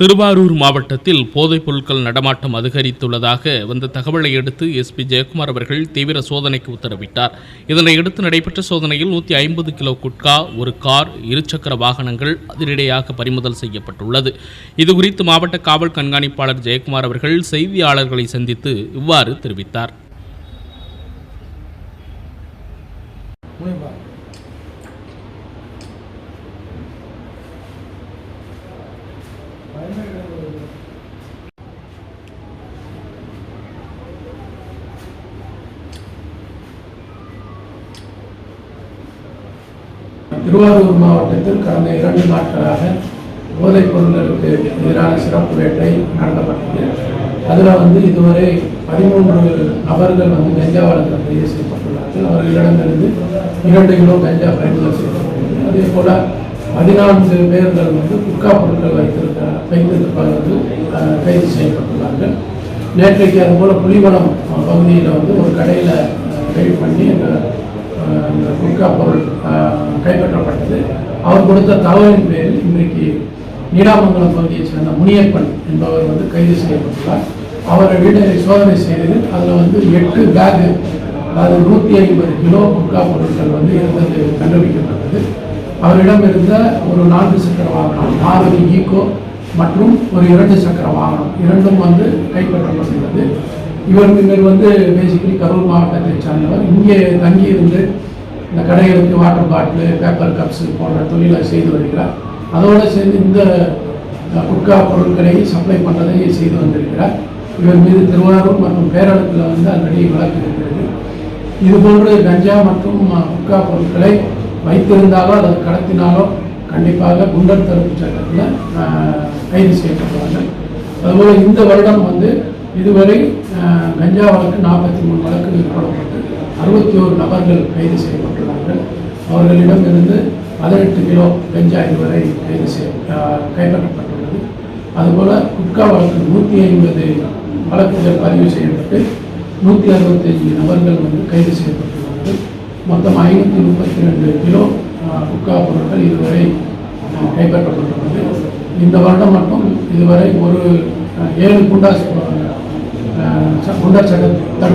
திருவாரூர் மாவட்டத்தில் போதைப் பொருட்கள் நடமாட்டம் அதிகரித்துள்ளதாக வந்த தகவலை அடுத்து எஸ்பி ஜெயக்குமார் அவர்கள் தீவிர சோதனைக்கு உத்தரவிட்டார். இதனையடுத்து நடைபெற்ற சோதனையில் நூற்றி ஐம்பது கிலோ குட்கா ஒரு கார் இருசக்கர வாகனங்கள் அதிரடியாக பறிமுதல் செய்யப்பட்டுள்ளது. இதுகுறித்து மாவட்ட காவல் கண்காணிப்பாளர் ஜெயக்குமார் அவர்கள் செய்தியாளர்களை சந்தித்து இவ்வாறு தெரிவித்தார். திருவாரூர் மாவட்டத்தில் கடந்த இரண்டு நாட்களாக போதைப் பொருட்களுக்கு எதிரான சிறப்பு வேட்டை நடத்தப்பட்டது. அதில் வந்து இதுவரை பதிமூன்று நபர்கள் வந்து கஞ்சா வழக்கில் கைது செய்யப்பட்டுள்ளார்கள் அவர்களிடமிருந்து இரண்டு கிலோ கஞ்சா பறிமுதல் செய்யப்பட்டுள்ளது அதே போல பதினான்கு பேர்கள் வந்து குட்கா பொருட்கள் வைத்திருக்கிறார்கள் வைத்திருப்பவர்கள் வந்து கைது செய்யப்பட்டுள்ளார்கள். நேற்றைக்கு அதுபோல் புலிவனம் பகுதியில் வந்து ஒரு கடையில் கைது பண்ணி அந்த குட்கா பொருள் கைப்பற்றப்பட்டது. அவர் கொடுத்த தகவலின் பேரில் இன்றைக்கு நீடாமங்கலம் பகுதியைச் சேர்ந்த முனியப்பன் என்பவர் வந்து கைது செய்யப்பட்டுள்ளார். அவரை வீட்டை சோதனை செய்தது அதில் வந்து எட்டு பேகு அதாவது நூற்றி ஐம்பது கிலோ குட்கா பொருட்கள் வந்து இருந்தது கண்டுபிடிக்கப்பட்டது. அவரிடம் இருந்த ஒரு நான்கு சக்கர வாகனம் மாருதி ஈகோ மற்றும் ஒரு இரண்டு சக்கர வாகனம். இரண்டும் வந்து கைப்பற்றப்பட்டுள்ளது இவர் இவர் வந்து பேசிக்கலி கரூர் மாவட்டத்தை சார்ந்தவர். இங்கே தங்கியிருந்து இந்த கடைகளுக்கு வாட்டர் பாட்டில் பேப்பர் கப்ஸ் போன்ற தொழிலை செய்து வருகிறார். அதோடு சேர்ந்து இந்த குட்கா பொருட்களை சப்ளை பண்ணுறதை செய்து வந்திருக்கிறார். இவர் மீது திருவாரூர் மற்றும் பேரளத்தில் வந்து ஆல்ரெடி வழக்கு இருக்கிறது. இதுபோன்று கஞ்சா மற்றும் குட்கா பொருட்களை வைத்திருந்தாலோ அல்லது கடத்தினாலோ கண்டிப்பாக குண்டர் தடுப்பு சட்டத்தில் கைது செய்யப்படுவார்கள் அதுபோல் இந்த வருடம் வந்து இதுவரை கஞ்சா வழக்கு நாற்பத்தி மூணு வழக்குகள் போடப்பட்டு அறுபத்தி ஓரு நபர்கள் கைது செய்யப்பட்டுள்ளார்கள் அவர்களிடம் இருந்து பதினெட்டு கிலோ கஞ்சா இதுவரை கைது செய்ய கைப்பற்றப்பட்டுள்ளது. அதுபோல் குட்கா வழக்கு நூற்றி ஐம்பது வழக்குகள் பதிவு செய்யப்பட்டு நூற்றி அறுபத்தஞ்சு நபர்கள் வந்து கைது செய்யப்பட்டுள்ளார்கள் மொத்தம் ஐநூற்றி முப்பத்தி ரெண்டு கிலோ குக்கா பொருட்கள் இதுவரை கைப்பற்றப்பட்டுள்ளது. இந்த வருடம் மட்டும் இதுவரை ஒரு ஏழு குண்டாஸ் குண்டா சட்ட